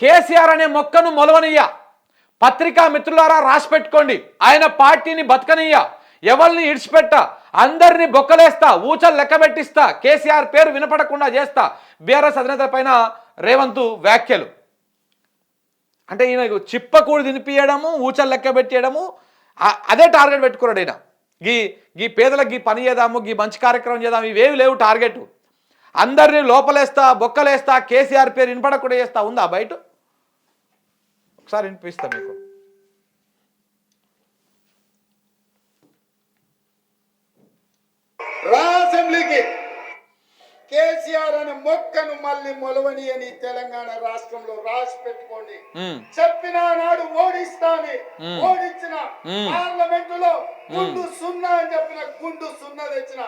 కేసీఆర్ అనే మొక్కను మొలవనియ్య. పత్రికా మిత్రులారా రాసి పెట్టుకోండి. ఆయన పార్టీని బతకనియ్య. ఎవరిని ఇడిచిపెట్ట? అందరినీ బొక్కలేస్తా. ఊచలు లెక్క పెట్టిస్తా. కేసీఆర్ పేరు వినపడకుండా చేస్తా. బీఆర్ఎస్ అధినేత పైన రేవంత్ వ్యాఖ్యలు. అంటే ఈయన చిప్పకూడి తినిపియడము ఊచలు లెక్క పెట్టేయడము అదే టార్గెట్ పెట్టుకున్నాడు ఈయన. గీ గీ పేదలకు గీ పని చేద్దాము గీ మంచి కార్యక్రమం చేద్దాము ఇవేవి లేవు టార్గెట్. అందరినీ లోపలేస్తా బొక్కలేస్తా కేసీఆర్ పేరు వినపడకుండా చేస్తా ఉందా బయట? ఒకసారి వినిపిస్తా మీకు. రా అసెంబ్లీకి. కేసీఆర్ అనే మొక్కను మళ్ళీ మొలవని అని తెలంగాణ రాష్ట్రంలో రాసి పెట్టుకోండి. చెప్పిన నాడు ఓడిస్తాని. ఓడించిన. పార్లమెంట్లో గుండు సున్నా అని చెప్పిన గుండు సున్నా తెచ్చిన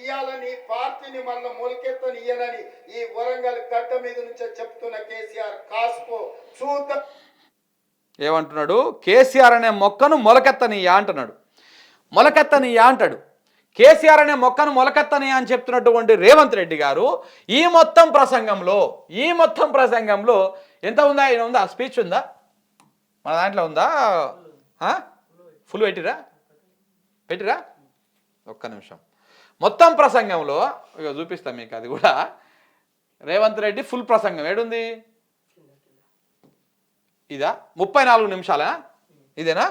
ఇవాళ నీ పార్టీని మళ్ళీ మొలకెత్తని ఈ వరంగల్ గడ్డ మీద నుంచే చెప్తున్న కేసీఆర్ కాసుకో చూద్దాం? ఏమంటున్నాడు? కేసీఆర్ అనే మొక్కను మొలకెత్తనీయా అంటున్నాడు. మొలకెత్తనీయా అంటాడు. కేసీఆర్ అనే మొక్కను మొలకెత్తనీయా అని చెప్తున్నటువంటి రేవంత్ రెడ్డి గారు ఈ మొత్తం ప్రసంగంలో ఈ మొత్తం ప్రసంగంలో ఎంత ఉందా? ఆయన ఉందా? స్పీచ్ ఉందా? మన దాంట్లో ఉందా? ఫుల్ పెట్టిరా? పెట్టిరా? ఒక్క నిమిషం. మొత్తం ప్రసంగంలో ఇక చూపిస్తాం మీకు అది కూడా. రేవంత్ రెడ్డి ఫుల్ ప్రసంగం. ఏడుంది? ఇదా? ముప్పై నాలుగు నిమిషాలా? ఇదేనా?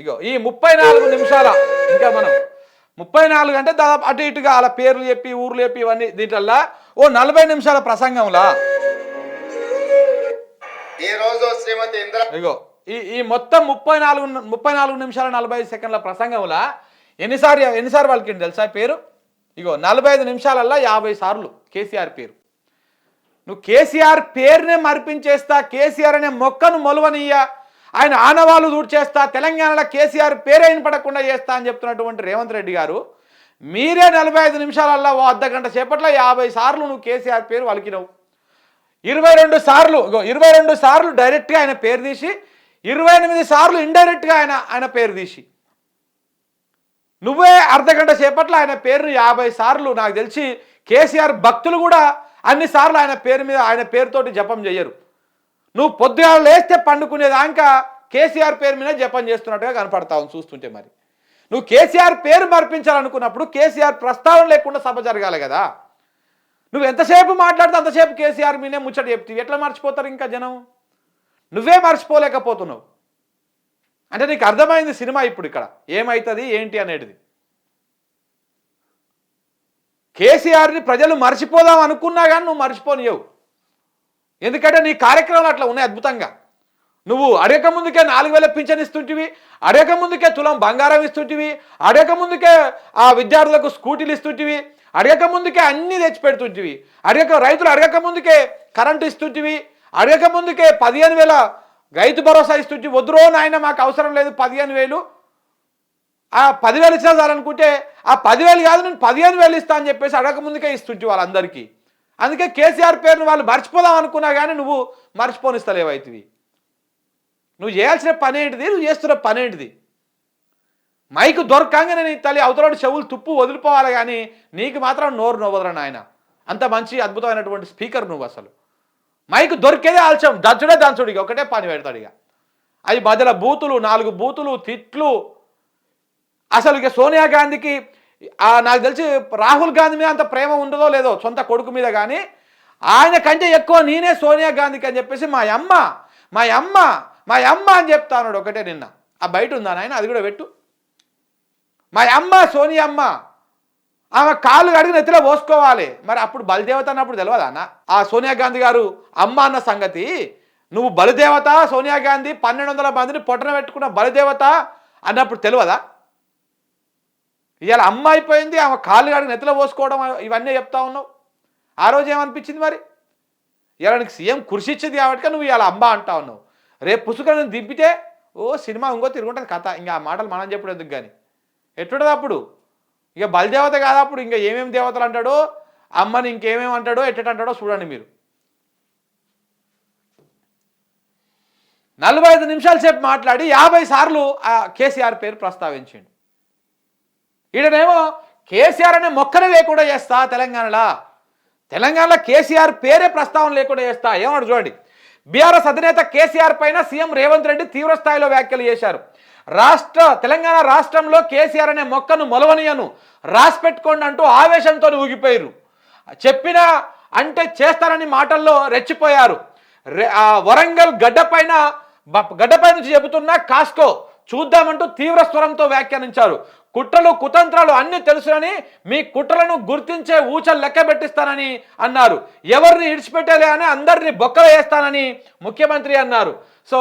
ఇగో ఈ ముప్పై నాలుగు నిమిషాల? ఇంకా మనం ముప్పై నాలుగు అంటే దాదాపు అటు ఇటుగా అలా పేర్లు చెప్పి ఊర్లు చెప్పి ఇవన్నీ దీంట్లల్లా ఓ నలభై నిమిషాల ప్రసంగంలా? ఈ రోజు శ్రీమతి ఇందిరా ఇగో ఈ ఈ మొత్తం ముప్పై నాలుగు ముప్పై నాలుగు నిమిషాల నలభై ఐదు సెకండ్ల ప్రసంగంలా ఎన్నిసార్లు ఎన్నిసార్లు వాళ్ళకి తెలుసా పేరు? ఇగో నలభై ఐదు నిమిషాలల్లా యాభై సార్లు కేసీఆర్ పేరు. నువ్వు కేసీఆర్ పేరునే మర్పించేస్తా కేసీఆర్ అనే మొక్కను మొలవనియ్యా ఆయన ఆనవాళ్ళు దూడ్చేస్తా తెలంగాణలో కేసీఆర్ పేరే పడకుండా చేస్తా అని చెప్తున్నటువంటి రేవంత్ రెడ్డి గారు మీరే నలభై ఐదు నిమిషాలల్లో ఓ అర్ధ గంట సేపట్లో యాభై సార్లు నువ్వు కేసీఆర్ పేరు వలికినవు. ఇరవై రెండు సార్లు ఇరవై రెండు సార్లు డైరెక్ట్గా ఆయన పేరు తీసి ఇరవై ఎనిమిది సార్లు ఇండైరెక్ట్గా ఆయన ఆయన పేరు తీసి. నువ్వే అర్ధ గంట సేపట్లో ఆయన పేరును యాభై సార్లు నాకు తెలిసి కేసీఆర్ భక్తులు కూడా అన్ని సార్లు ఆయన పేరు మీద ఆయన పేరుతోటి జపం చేయరు. నువ్వు పొద్దుగా లేస్తే పండుకునేదాకా కేసీఆర్ పేరు మీద జపం చేస్తున్నట్టుగా కనపడతావు చూస్తుంటే మరి. నువ్వు కేసీఆర్ పేరు మర్పించాలనుకున్నప్పుడు కేసీఆర్ ప్రస్తావన లేకుండా సభ జరగాలి కదా. నువ్వు ఎంతసేపు మాట్లాడితే అంతసేపు కేసీఆర్ మీనే ముచ్చట చెప్తావు. ఎట్లా మర్చిపోతారు ఇంకా జనం? నువ్వే మర్చిపోలేకపోతున్నావు. అంటే నీకు అర్థమైంది సినిమా ఇప్పుడు ఇక్కడ. ఏమవుతుంది ఏంటి అనేది కేసీఆర్ని ప్రజలు మర్చిపోదాం అనుకున్నా కానీ నువ్వు మర్చిపోనియవు. ఎందుకంటే నీ కార్యక్రమాలు అట్లా ఉన్నాయి అద్భుతంగా. నువ్వు అడగక ముందుకే నాలుగు వేల పింఛన్ ఇస్తుంటివి అడగక ముందుకే తులం బంగారం ఇస్తుంటివి అడగక ముందుకే ఆ విద్యార్థులకు స్కూటీలు ఇస్తుంటివి అడగక ముందుకే అన్నీ తెచ్చి పెడుతుంటివి అడగక రైతులు అడగక ముందుకే కరెంటు ఇస్తుంటివి అడగక ముందుకే పదిహేను వేల రైతు భరోసా ఇస్తుంటివి. వద్దురో నాయన మాకు అవసరం లేదు పదిహేను వేలు. ఆ పదివేలు ఇచ్చినా చాలనుకుంటే ఆ పదివేలు కాదు నేను పదిహేను వేలు ఇస్తా అని చెప్పేసి అడగక ముందుకే ఇస్తుంటే వాళ్ళందరికీ అందుకే కేసీఆర్ పేరును వాళ్ళు మర్చిపోదాం అనుకున్నా కానీ నువ్వు మర్చిపోనిస్తలేవైతివి నువ్వు చేయాల్సిన పని ఏంటిది? నువ్వు చేస్తున్న పని ఏంటిది? మైకు దొరకంగానే నీ తల్లి అవతలడు చెవులు తుప్పు వదిలిపోవాలి కానీ నీకు మాత్రం నోరు నవ్వదరా నాయన. అంత మంచి అద్భుతమైనటువంటి స్పీకర్ నువ్వు అసలు. మైకు దొరికేదే ఆల్చం దంచుడే దంచుడు ఒకటే పని పెడతాడు ఇక. అది మధ్యలో బూతులు నాలుగు బూతులు తిట్లు అసలు ఇక సోనియా గాంధీకి నాకు తెలిసి రాహుల్ గాంధీ మీద అంత ప్రేమ ఉండదో లేదో సొంత కొడుకు మీద కానీ ఆయన కంటే ఎక్కువ నేనే సోనియా గాంధీకి అని చెప్పేసి మా అమ్మ మా అమ్మ మా అమ్మ అని చెప్తా ఒకటే నిన్న. ఆ బయట ఉందా నాయన? అది కూడా పెట్టు. మా అమ్మ సోనియా అమ్మ ఆమె కాళ్ళు అడిగిన ఎత్తులో పోసుకోవాలి. మరి అప్పుడు బలిదేవత అన్నప్పుడు తెలియదు అన్న? ఆ సోనియా గాంధీ గారు అమ్మ అన్న సంగతి నువ్వు బలిదేవత సోనియా గాంధీ పన్నెండు వందల మందిని పొట్టన పెట్టుకున్న బలిదేవత అన్నప్పుడు తెలియదా ఇవాళ అమ్మ అయిపోయింది ఆమె కాళ్ళు కాడికి నెత్తలో పోసుకోవడం ఇవన్నీ చెప్తా ఉన్నావు. ఆ రోజు ఏమనిపించింది మరి? ఇవాళ నీకు సీఎం కృషి ఇచ్చింది కాబట్టి నువ్వు ఇవాళ అమ్మ అంటా ఉన్నావు. రేపు పుసుకను దింపితే ఓ సినిమా ఇంకో తిరుగుంటుంది కథ. ఇంకా ఆ మాటలు మనం చెప్పుడు ఎందుకు కానీ ఎట్లుంటుంది అప్పుడు? ఇక బలిదేవత కాదు అప్పుడు ఇంకా ఏమేమి దేవతలు అంటాడో అమ్మని ఇంకేమేమి అంటాడో ఎట్టట అంటాడో చూడండి మీరు. నలభై ఐదు నిమిషాల సేపు మాట్లాడి యాభై సార్లు ఆ కేసీఆర్ పేరు ప్రస్తావించండి. ఈడనేమో కేసీఆర్ అనే మొక్కనే లేకుండా చేస్తా తెలంగాణలో. తెలంగాణలో కేసీఆర్ పేరే ప్రస్తావన లేకుండా చేస్తా. ఏమన్నాడు చూడండి. బీఆర్ఎస్ అధినేత కేసీఆర్ పైన సీఎం రేవంత్ రెడ్డి తీవ్ర స్థాయిలో వ్యాఖ్యలు చేశారు. రాష్ట్ర తెలంగాణ రాష్ట్రంలో కేసీఆర్ అనే మొక్కను మొలవనియను రాసి పెట్టుకోండి అంటూ ఆవేశంతో ఊగిపోయారు చెప్పిన అంటే చేస్తారని మాటల్లో రెచ్చిపోయారు. వరంగల్ గడ్డపైన బ- గడ్డపై నుంచి చెబుతున్న కాస్కో చూద్దామంటూ తీవ్ర స్వరంతో వ్యాఖ్యానించారు. కుట్రలు కుతంత్రాలు అన్ని తెలుసునని మీ కుట్రలను గుర్తించే ఊచలు లెక్క పెట్టిస్తానని అన్నారు. ఎవరిని ఇడిచిపెట్టేలే అని అందరినీ బొక్కలు వేస్తానని ముఖ్యమంత్రి అన్నారు. సో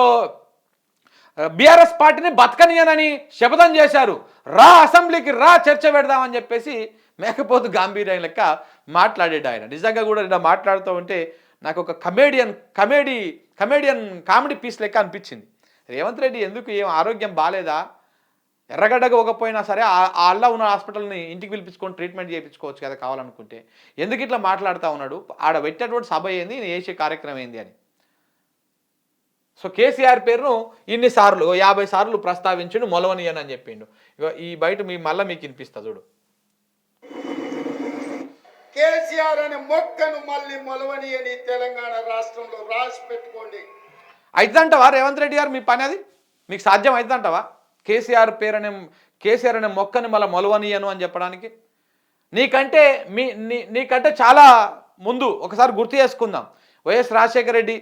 బీఆర్ఎస్ పార్టీని బతకనియనని శపథం చేశారు. రా అసెంబ్లీకి రా చర్చ పెడదామని చెప్పేసి మేకపోతు గాంభీర్యం లెక్క మాట్లాడాడు ఆయన. నిజంగా కూడా నిన్న మాట్లాడుతూ ఉంటే నాకు ఒక comedian comedy comedian comedy piece లెక్క అనిపించింది. రేవంత్ రెడ్డి ఎందుకు ఏం ఆరోగ్యం బాగాలేదా ఎర్రగడ్డగా పోకపోయినా సరే ఆ- అల్లా ఉన్న హాస్పిటల్ని ఇంటికి పిలిపించుకొని ట్రీట్మెంట్ చేయించుకోవచ్చు కదా కావాలనుకుంటే. ఎందుకు ఇట్లా మాట్లాడుతూ ఉన్నాడు? ఆడ పెట్టేటువంటి సభ ఏంది? ఈయన చేసే కార్యక్రమం ఏంది అని. సో కేసీఆర్ పేరును ఇన్ని సార్లు యాభై సార్లు ప్రస్తావించిండు మొలవనియన్ అని చెప్పిండు. ఇక ఈ బయట మీ మళ్ళీ మీకు వినిపిస్తా చూడు. కేసీఆర్ అనే మొక్కను మళ్ళీ మొలవనియని తెలంగాణ రాష్ట్రంలో రాసి పెట్టుకోండి. అవుతుందంటవా రేవంత్ రెడ్డి గారు మీ పని అది? మీకు సాధ్యం అవుతుందంటవా కేసీఆర్ పేరు అనే కేసీఆర్ అనే మొక్కని మళ్ళీ మొలవనియను అని చెప్పడానికి? నీకంటే మీ నీ నీకంటే చాలా ముందు ఒకసారి గుర్తు చేసుకుందాం. వైఎస్ రాజశేఖర రెడ్డి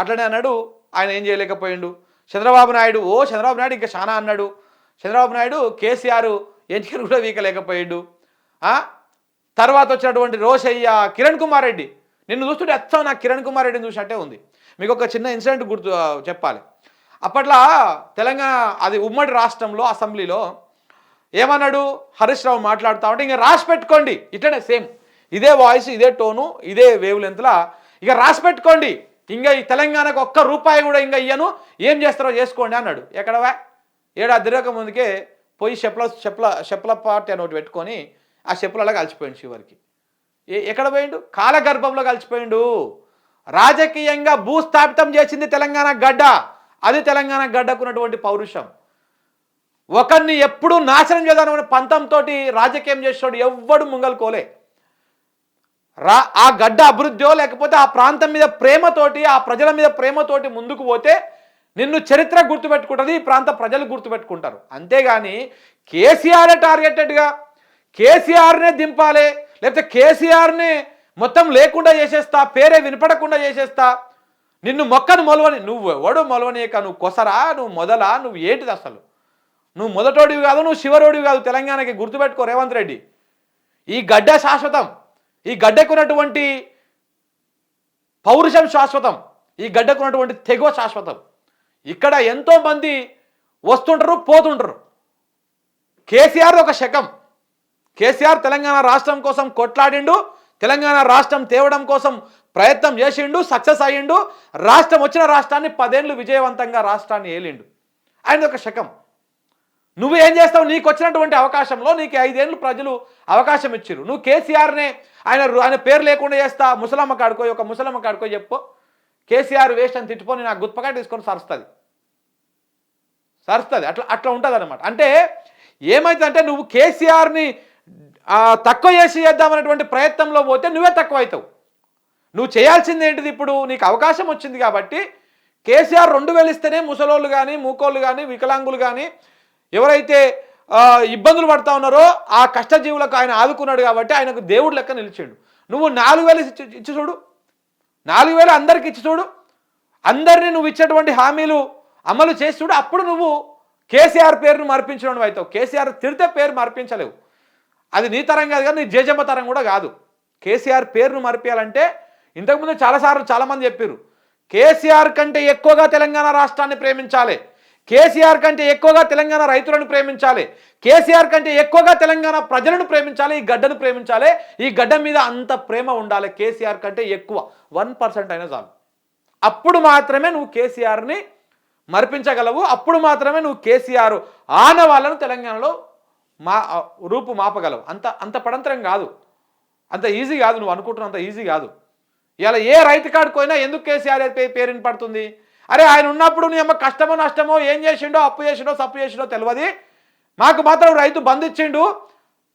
అట్లనే అన్నాడు ఆయన ఏం చేయలేకపోయిండు. చంద్రబాబు నాయుడు ఓ చంద్రబాబు నాయుడు ఇంకా చాలా అన్నాడు. చంద్రబాబు నాయుడు కేసీఆర్ ఎన్నికలు కూడా వీకలేకపోయిండు. తర్వాత వచ్చినటువంటి రోషయ్య కిరణ్ కుమార్ రెడ్డి. నిన్ను చూస్తుంటే అచ్చం నాకు కిరణ్ కుమార్ రెడ్డిని చూసినట్టే ఉంది. మీకు ఒక చిన్న ఇన్సిడెంట్ గుర్తు చెప్పాలి. అప్పట్లో తెలంగాణ అది ఉమ్మడి రాష్ట్రంలో అసెంబ్లీలో ఏమన్నాడు? హరీష్ రావు మాట్లాడుతా ఉంటే ఇంకా రాసి పెట్టుకోండి. ఇట్లనే సేమ్. ఇదే వాయిస్ ఇదే టోను ఇదే వేవ్ లెంత్లా ఇక రాసి పెట్టుకోండి. ఇంకా ఈ తెలంగాణకు ఒక్క రూపాయి కూడా ఇంకా ఇయ్యను. ఏం చేస్తారో చేసుకోండి అన్నాడు. ఎక్కడవా ఏడా తిరగక ముందుకే పోయి చెప్పుల చెప్పుల చెప్పుల పార్టీ అని ఒకటి పెట్టుకొని ఆ చెప్పులలో కలిసిపోయిండు చివరికి. ఏ ఎక్కడ పోయిండు? కాలగర్భంలో కలిసిపోయిండు. రాజకీయంగా భూస్థాపితం చేసింది తెలంగాణ గడ్డ. అది తెలంగాణ గడ్డకున్నటువంటి పౌరుషం. ఒకరిని ఎప్పుడు నాశనం చేద్దామని పంతంతో రాజకీయం చేసేవాడు ఎవ్వడు ముంగలుకోలే రా ఆ గడ్డ అభివృద్ధి లేకపోతే ఆ ప్రాంతం మీద ప్రేమతోటి ఆ ప్రజల మీద ప్రేమతోటి ముందుకు పోతే నిన్ను చరిత్ర గుర్తుపెట్టుకుంటుంది ఈ ప్రాంత ప్రజలు గుర్తుపెట్టుకుంటారు. అంతేగాని కేసీఆర్ టార్గెటెడ్గా కేసీఆర్నే దింపాలి లేకపోతే కేసీఆర్నే మొత్తం లేకుండా చేసేస్తా పేరే వినపడకుండా చేసేస్తా. నిన్ను మొక్కను మొలవని నువ్వు ఎవడు మొలవనీయక నువ్వు కొసరా నువ్వు మొదలా నువ్వు ఏంటిది అసలు? నువ్వు మొదటోడివి కాదు నువ్వు శివరోడివి కాదు తెలంగాణకి గుర్తుపెట్టుకో రేవంత్ రెడ్డి. ఈ గడ్డ శాశ్వతం. ఈ గడ్డకున్నటువంటి పౌరుషం శాశ్వతం. ఈ గడ్డకున్నటువంటి తెగువ శాశ్వతం. ఇక్కడ ఎంతోమంది వస్తుంటారు పోతుంటారు. కేసీఆర్ ఒక శకం. కేసీఆర్ తెలంగాణ రాష్ట్రం కోసం కొట్లాడిండు తెలంగాణ రాష్ట్రం తేవడం కోసం ప్రయత్నం చేసిండు సక్సెస్ అయ్యిండు. రాష్ట్రం వచ్చిన రాష్ట్రాన్ని పదేళ్ళు విజయవంతంగా రాష్ట్రాన్ని ఏలిండు. ఆయన ఒక శకం. నువ్వు ఏం చేస్తావు? నీకు వచ్చినటువంటి అవకాశంలో నీకు ఐదేళ్ళు ప్రజలు అవకాశం ఇచ్చారు నువ్వు కేసీఆర్నే ఆయన ఆయన పేరు లేకుండా చేస్తా ముసలమ్మ కాడుకో ఒక ముసలమ్మ కాడుకో చెప్పు. కేసీఆర్ వేస్ట్ అని తిట్టుకొని నాకు గుత్పగా తీసుకొని సరుస్తుంది. సరుస్తుంది. అట్లా అట్లా ఉంటుంది అనమాట అంటే ఏమైతుందంటే నువ్వు కేసీఆర్ని తక్కువ చేసి చేద్దామనేటువంటి ప్రయత్నంలో పోతే నువ్వే తక్కువ అవుతావు. నువ్వు చేయాల్సింది ఏంటిది ఇప్పుడు? నీకు అవకాశం వచ్చింది కాబట్టి కేసీఆర్ రెండు వేలు ఇస్తేనే ముసలోళ్ళు కానీ మూకోళ్ళు కానీ వికలాంగులు కానీ ఎవరైతే ఇబ్బందులు పడతా ఉన్నారో ఆ కష్టజీవులకు ఆయన ఆదుకున్నాడు కాబట్టి ఆయనకు దేవుడు లెక్క నిలిచాడు. నువ్వు నాలుగు వేలు ఇచ్చి ఇచ్చి చూడు. నాలుగు వేలు అందరికి ఇచ్చి చూడు. అందరినీ నువ్వు ఇచ్చేటువంటి హామీలు అమలు చేసి చూడు. అప్పుడు నువ్వు కేసీఆర్ పేరును మార్పించడం అవుతావు. కేసీఆర్ తిడితే పేరు మార్పించలేవు. అది నీ తరం కాదు కానీ నీ జేజమ్మ తరం కూడా కాదు. కేసీఆర్ పేరును మార్పించాలంటే ఇంతకుముందు చాలాసార్లు చాలామంది చెప్పారు కేసీఆర్ కంటే ఎక్కువగా తెలంగాణ రాష్ట్రాన్ని ప్రేమించాలి. కేసీఆర్ కంటే ఎక్కువగా తెలంగాణ రైతులను ప్రేమించాలి. కేసీఆర్ కంటే ఎక్కువగా తెలంగాణ ప్రజలను ప్రేమించాలి. ఈ గడ్డను ప్రేమించాలి. ఈ గడ్డ మీద అంత ప్రేమ ఉండాలి. కేసీఆర్ కంటే ఎక్కువ. వన్ పర్సెంట్ అయినా చాలు. అప్పుడు మాత్రమే నువ్వు కేసీఆర్ని మరిపించగలవు. అప్పుడు మాత్రమే నువ్వు కేసీఆర్ ఆనవాళ్ళను తెలంగాణలో మా రూపు మాపగలవు. అంత అంత పడంతరం కాదు. అంత ఈజీ కాదు నువ్వు అనుకుంటున్నంత ఈజీ కాదు. ఇలా ఏ రైతు కార్డుకు పోయినా ఎందుకు కేసీఆర్ పేరుని పడుతుంది? అరే ఆయన ఉన్నప్పుడు నీ అమ్మ కష్టమో నష్టమో ఏం చేసిండో అప్పు చేసిండో సప్పు చేసిండో తెలియదు మాకు మాత్రం రైతు బంద్ ఇచ్చిండు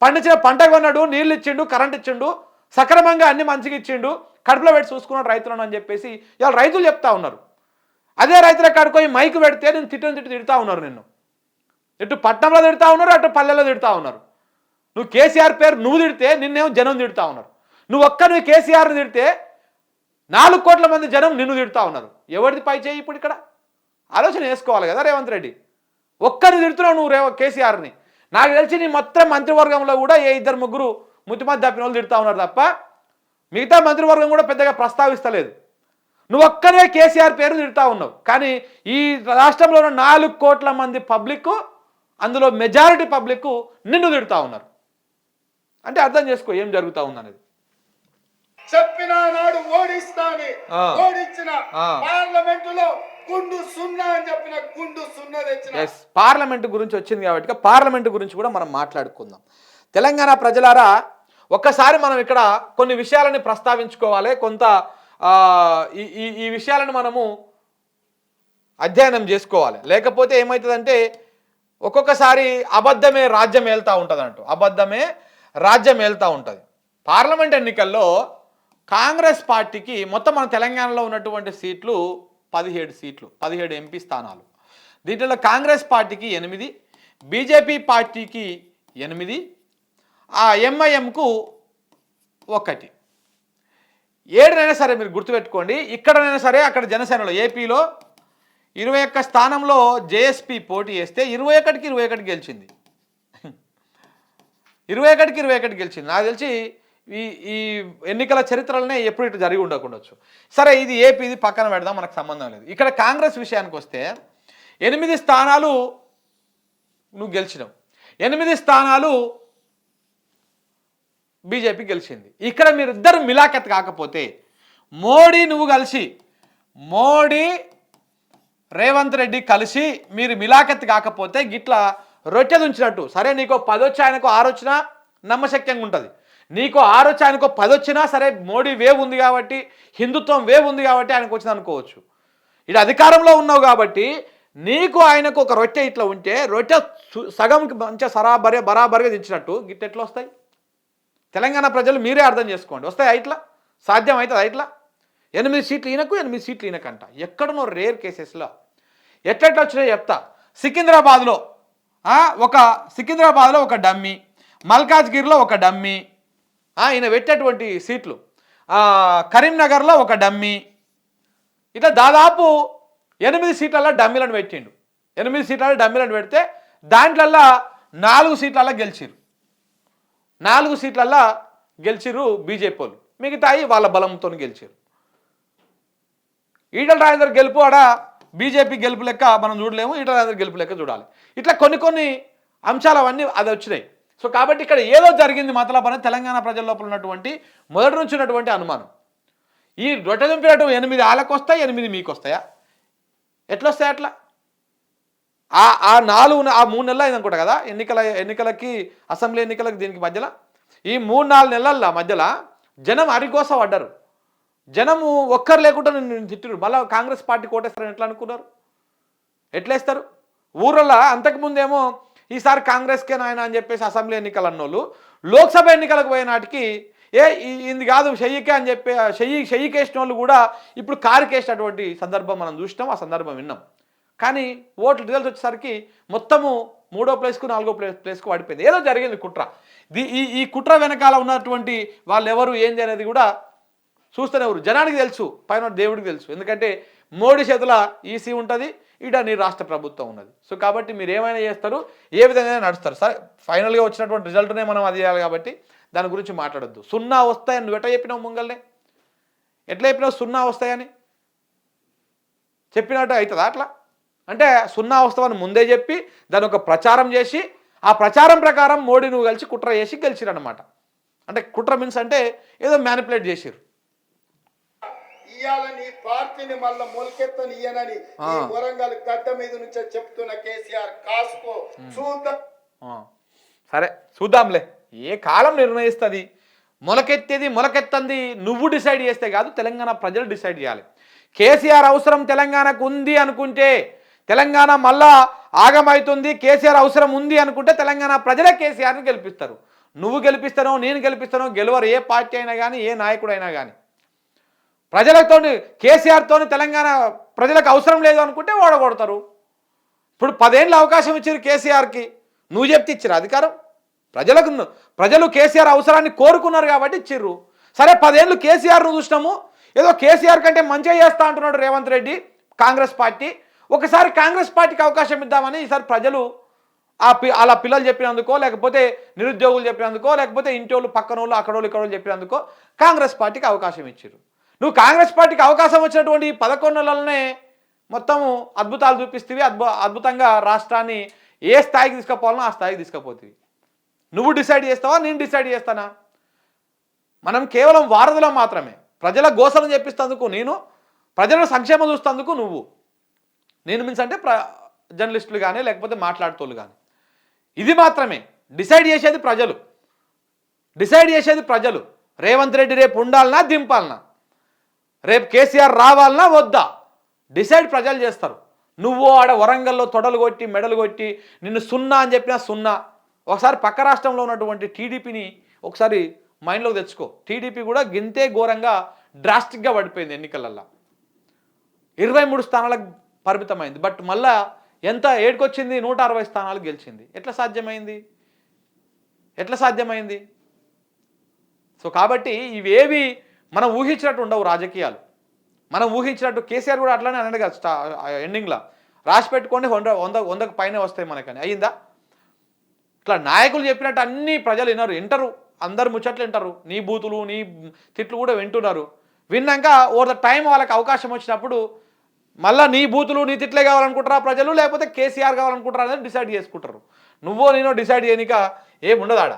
పండించిన పంట కొన్నాడు నీళ్ళు ఇచ్చిండు కరెంట్ ఇచ్చిండు సక్రమంగా అన్ని మంచిగా ఇచ్చిండు కడుపులో పెట్టి చూసుకున్నాడు రైతులను అని చెప్పేసి ఇవాళ రైతులు చెప్తా ఉన్నారు. అదే రైతుల కాడుకోయి మైక్ పెడితే నేను తిట్టిన తిట్టి తిడతా ఉన్నారు నిన్ను. ఇటు పట్టణంలో తిడతా ఉన్నారు అటు పల్లెల్లో తిడతా ఉన్నారు. నువ్వు కేసీఆర్ పేరు నువ్వు తిడితే నిన్నేమో జనం తిడతా ఉన్నారు. నువ్వు ఒక్క నువ్వు కేసీఆర్ని తిడితే నాలుగు కోట్ల మంది జనం నిన్ను తిడతా ఉన్నారు. ఎవరిది పై చేయి ఇప్పుడు ఇక్కడ? ఆలోచన వేసుకోవాలి కదా రేవంత్ రెడ్డి. ఒక్కరిని తిడుతున్నావు నువ్వు రేవ కేసీఆర్ని. నాకు తెలిసి నీ మొత్తం మంత్రివర్గంలో కూడా ఏ ఇద్దరు ముగ్గురు ముత్తిమతి తప్పిన వాళ్ళు తిడతా ఉన్నారు తప్ప మిగతా మంత్రివర్గం కూడా పెద్దగా ప్రస్తావిస్తలేదు. నువ్వు ఒక్కనే కేసీఆర్ పేరు తిడతా ఉన్నావు. కానీ ఈ రాష్ట్రంలో ఉన్న నాలుగు కోట్ల మంది పబ్లిక్ అందులో మెజారిటీ పబ్లిక్ నిన్ను తిడతా ఉన్నారు. అంటే అర్థం చేసుకో ఏం జరుగుతూ ఉందనేది. చెప్పిన నాడు ఓడిస్తాని. ఓడించిన ఆ. పార్లమెంటులో గుండు సున్నా అని చెప్పిన గుండు సున్నా తెచ్చిన. ఎస్ పార్లమెంట్ గురించి వచ్చింది కాబట్టి పార్లమెంట్ గురించి కూడా మనం మాట్లాడుకుందాం. తెలంగాణ ప్రజలారా ఒక్కసారి మనం ఇక్కడ కొన్ని విషయాలని ప్రస్తావించుకోవాలి. కొంత ఈ- ఈ విషయాలను మనము అధ్యయనం చేసుకోవాలి. లేకపోతే ఏమవుతుందంటే ఒక్కొక్కసారి అబద్ధమే రాజ్యం ఏళ్తూ ఉంటుంది అంటూ అబద్ధమే రాజ్యం ఏళ్తూ ఉంటుంది. పార్లమెంట్ ఎన్నికల్లో కాంగ్రెస్ పార్టీకి మొత్తం మన తెలంగాణలో ఉన్నటువంటి సీట్లు పదిహేడు సీట్లు పదిహేడు ఎంపీ స్థానాలు. దీంట్లో కాంగ్రెస్ పార్టీకి ఎనిమిది బీజేపీ పార్టీకి ఎనిమిది ఆ ఎంఐఎంకు ఒకటి. ఏడునైనా సరే మీరు గుర్తుపెట్టుకోండి ఇక్కడనైనా సరే అక్కడ జనసేనలో ఏపీలో ఇరవై ఒక్క స్థానంలో జేఎస్పి పోటీ చేస్తే ఇరవై ఒకటికి ఇరవై ఒకటి గెలిచింది. ఇరవై ఒకటికి ఇరవై ఒకటి గెలిచింది. నాకు తెలిసి ఈ ఈ ఎన్నికల చరిత్రలనే ఎప్పుడు ఇటు జరిగి ఉండకుండొచ్చు. సరే ఇది ఏపీ ఇది పక్కన పెడదాం మనకు సంబంధం లేదు. ఇక్కడ కాంగ్రెస్ విషయానికి వస్తే ఎనిమిది స్థానాలు నువ్వు గెలిచినావు. ఎనిమిది స్థానాలు బీజేపీ గెలిచింది. ఇక్కడ మీరిద్దరు మిలాఖత్ కాకపోతే మోడీ నువ్వు కలిసి మోడీ రేవంత్ రెడ్డి కలిసి మీరు మిలాఖత్ కాకపోతే గిట్లా రొట్టె దుంచినట్టు. సరే నీకో పదొచ్చి ఆయనకు ఆరు నమ్మశక్యంగా ఉంటుంది. నీకో ఆరు ఆయనకు పదొచ్చినా సరే మోడీ వేవ్ ఉంది కాబట్టి హిందుత్వం వేవ్ ఉంది కాబట్టి ఆయనకు వచ్చింది అనుకోవచ్చు. ఇటు అధికారంలో ఉన్నావు కాబట్టి నీకు ఆయనకు ఒక రొట్టె ఇట్లా ఉంటే రొట్టె సు- సగంకి మంచిగా సరాబరే బరాబరిగా దించినట్టు గిట్ట ఎట్లా వస్తాయి? తెలంగాణ ప్రజలు మీరే అర్థం చేసుకోండి. వస్తాయి ఇట్లా? సాధ్యం అవుతుంది ఇట్లా? ఎనిమిది సీట్లు ఈయనకు ఎనిమిది సీట్లు ఈయనకంట. ఎక్కడనో రేర్ కేసెస్లో. ఎట్లెట్లా వచ్చినాయో చెప్తా. సికింద్రాబాద్లో ఒక సికింద్రాబాద్లో ఒక డమ్మి మల్కాజ్గిరిలో ఒక డమ్మి ఈయన పెట్టేటువంటి సీట్లు. కరీంనగర్లో ఒక డమ్మి. ఇట్లా దాదాపు ఎనిమిది సీట్లలో డమ్మీలను పెట్టిండు. ఎనిమిది సీట్లలో డమ్మీలను పెడితే దాంట్లల్లో నాలుగు సీట్లలో గెలిచిరు నాలుగు సీట్లల్లో గెలిచిరు బీజేపీ వాళ్ళు. మిగతాయి వాళ్ళ బలంతో గెలిచారు ఈటల రాజేందర్ గెలుపు ఆడ బీజేపీ గెలుపు లెక్క మనం చూడలేము ఈటల రాజేందర్ గెలుపు లెక్క చూడాలి. ఇట్లా కొన్ని కొన్ని అంశాలు అవన్నీ అది వచ్చినాయి. సో కాబట్టి ఇక్కడ ఏదో జరిగింది మతలబ్ అనేది తెలంగాణ ప్రజల లోపల ఉన్నటువంటి మొదటి నుంచి ఉన్నటువంటి అనుమానం. ఈ రొట్టె ఎనిమిది వాళ్ళకు వస్తాయి ఎనిమిది మీకు వస్తాయా? ఎట్లొస్తాయి అట్లా? ఆ ఆ నాలుగు ఆ మూడు నెలలు అయింది అనుకుంటా కదా ఎన్నికల ఎన్నికలకి అసెంబ్లీ ఎన్నికలకి దీనికి మధ్యలో. ఈ మూడు నాలుగు నెలల మధ్యలో జనం అరికోస పడ్డారు. జనము ఒక్కరు లేకుండా నేను తిట్టారు మళ్ళీ కాంగ్రెస్ పార్టీ కోటేస్తారని ఎట్లా అనుకున్నారు? ఎట్లేస్తారు? ఊరల్లో అంతకుముందేమో ఈసారి కాంగ్రెస్కే నాయన అని చెప్పేసి అసెంబ్లీ ఎన్నికలు అన్నోళ్ళు లోక్సభ ఎన్నికలకు పోయినాటికి ఏ ఇది కాదు షయ్యకే అని చెప్పి షయ్యి షెయ్యికేసిన వాళ్ళు కూడా ఇప్పుడు కారుకేసినటువంటి సందర్భం మనం చూసినాం ఆ సందర్భం విన్నాం. కానీ ఓట్లు రిజల్ట్స్ వచ్చేసరికి మొత్తము మూడో ప్లేస్కు నాలుగో ప్లేస్ ప్లేస్కు పడిపోయింది ఏదో జరిగింది కుట్ర. ఈ ఈ కుట్ర వెనకాల ఉన్నటువంటి వాళ్ళు ఎవరు ఏంది అనేది కూడా చూస్తూనే ఎవరు? జనానికి తెలుసు పైన దేవుడికి తెలుసు. ఎందుకంటే మోడీ చేతుల ఈసీ ఉంటుంది ఇట నీ రాష్ట్ర ప్రభుత్వం ఉన్నది. సో కాబట్టి మీరు ఏమైనా చేస్తారు ఏ విధంగా నడుస్తారు. సరే ఫైనల్గా వచ్చినటువంటి రిజల్ట్నే మనం అది చేయాలి కాబట్టి దాని గురించి మాట్లాడొద్దు. సున్నా వస్తాయని నువ్వు ఎట్లా చెప్పినావు ముంగల్నే? ఎట్లా చెప్పినావు సున్నా వస్తాయని? చెప్పినట్టు అవుతుందా అట్లా? అంటే సున్నా వస్తామని ముందే చెప్పి దాని ఒక ప్రచారం చేసి ఆ ప్రచారం ప్రకారం మోడీ నువ్వు కలిసి కుట్ర చేసి గెలిచిరన్నమాట. అంటే కుట్ర మీన్స్ అంటే ఏదో మ్యానిపులేట్ చేసిరు ఇవాళ నీ పార్టీని మళ్ళా మొలకెత్తని ఇయ్యనని. ఈ వరంగల్ గడ్డ మీద నుంచే చెప్తున్న కేసీఆర్ కాసుకో. చూద్దాం. సరే చూద్దాంలే. ఏ కాలం నిర్ణయిస్తుంది? మొలకెత్తేది మొలకెత్తంది నువ్వు డిసైడ్ చేస్తే కాదు తెలంగాణ ప్రజలు డిసైడ్ చేయాలి. కేసీఆర్ అవసరం తెలంగాణకు ఉంది అనుకుంటే తెలంగాణ మళ్ళా ఆగమవుతుంది కేసీఆర్ అవసరం ఉంది అనుకుంటే తెలంగాణ ప్రజలే కేసీఆర్ని గెలిపిస్తారు. నువ్వు గెలిపిస్తానో నేను గెలిపిస్తానో గెలవరు ఏ పార్టీ అయినా కానీ ఏ నాయకుడు అయినా కానీ ప్రజలతో కేసీఆర్తో తెలంగాణ ప్రజలకు అవసరం లేదు అనుకుంటే ఓడగొడతారు. ఇప్పుడు పదేళ్ళు అవకాశం ఇచ్చారు కేసీఆర్కి. నువ్వు చెప్తే ఇచ్చారు అధికారం? ప్రజలకు ప్రజలు కేసీఆర్ అవసరాన్ని కోరుకున్నారు కాబట్టి ఇచ్చిర్రు. సరే పదేళ్ళు కేసీఆర్ను చూసినాము. ఏదో కేసీఆర్ కంటే మంచిగా చేస్తా అంటున్నాడు రేవంత్ రెడ్డి కాంగ్రెస్ పార్టీ. ఒకసారి కాంగ్రెస్ పార్టీకి అవకాశం ఇద్దామని ఈసారి ప్రజలు ఆ పి అలా పిల్లలు చెప్పినందుకో లేకపోతే నిరుద్యోగులు చెప్పినందుకో లేకపోతే ఇంటి వాళ్ళు పక్కన వాళ్ళు అక్కడ వాళ్ళు ఇక్కడ వాళ్ళు చెప్పినందుకో కాంగ్రెస్ పార్టీకి అవకాశం ఇచ్చారు నువ్వు కాంగ్రెస్ పార్టీకి అవకాశం వచ్చినటువంటి పదకొండు నెలలనే మొత్తము అద్భుతాలు చూపిస్తేవి అద్భు అద్భుతంగా రాష్ట్రాన్ని ఏ స్థాయికి తీసుకుపోవాలనో ఆ స్థాయికి తీసుకుపోతుంది నువ్వు డిసైడ్ చేస్తావా నేను డిసైడ్ చేస్తానా? మనం కేవలం వారధులం మాత్రమే. ప్రజల గోసలను చెప్పిస్తందుకు నేను ప్రజల సంక్షేమం చూస్తందుకు నువ్వు. నేను మీన్స్ అంటే ప్ర జర్నలిస్టులు కానీ లేకపోతే మాట్లాడుతోళ్ళు కానీ ఇది మాత్రమే. డిసైడ్ చేసేది ప్రజలు. డిసైడ్ చేసేది ప్రజలు. రేవంత్ రెడ్డి రేపు ఉండాలనా దింపాలనా? రేపు కేసీఆర్ రావాలన్నా వద్దా? డిసైడ్ ప్రజలు చేస్తారు. నువ్వు ఆడ వరంగల్లో తొడలు కొట్టి మెడలు కొట్టి నిన్ను సున్నా అని చెప్పినా సున్నా. ఒకసారి పక్క రాష్ట్రంలో ఉన్నటువంటి టీడీపీని ఒకసారి మైండ్లోకి తెచ్చుకో. టీడీపీ కూడా గింతే ఘోరంగా డ్రాస్టిక్గా పడిపోయింది ఎన్నికలల్లో. ఇరవై మూడు స్థానాలకు పరిమితమైంది. బట్ మళ్ళా ఎంత ఏడుకొచ్చింది? నూట అరవై స్థానాలు గెలిచింది. ఎట్లా సాధ్యమైంది? ఎట్లా సాధ్యమైంది? సో కాబట్టి ఇవేవి మనం ఊహించినట్టు ఉండవు రాజకీయాలు. మనం ఊహించినట్టు కేసీఆర్ కూడా అట్లానే అన్నాడు కదా స్టా ఎండింగ్లో. రాసి పెట్టుకోండి వంద వంద వందకు పైన వస్తాయి మనకని. అయిందా ఇట్లా నాయకులు చెప్పినట్టు అన్ని ప్రజలు వినరు వింటారు. అందరు ముచ్చట్లు వింటారు. నీ బూతులు నీ తిట్లు కూడా వింటున్నారు. విన్నాక ఓవర్ ద టైం వాళ్ళకి అవకాశం వచ్చినప్పుడు మళ్ళీ నీ బూతులు నీ తిట్లే కావాలనుకుంటారా ప్రజలు? లేకపోతే కేసీఆర్ కావాలనుకుంటారా అనేది డిసైడ్ చేసుకుంటారు. నువ్వో నేనో డిసైడ్ చేయనిక ఏముండదు ఆడ.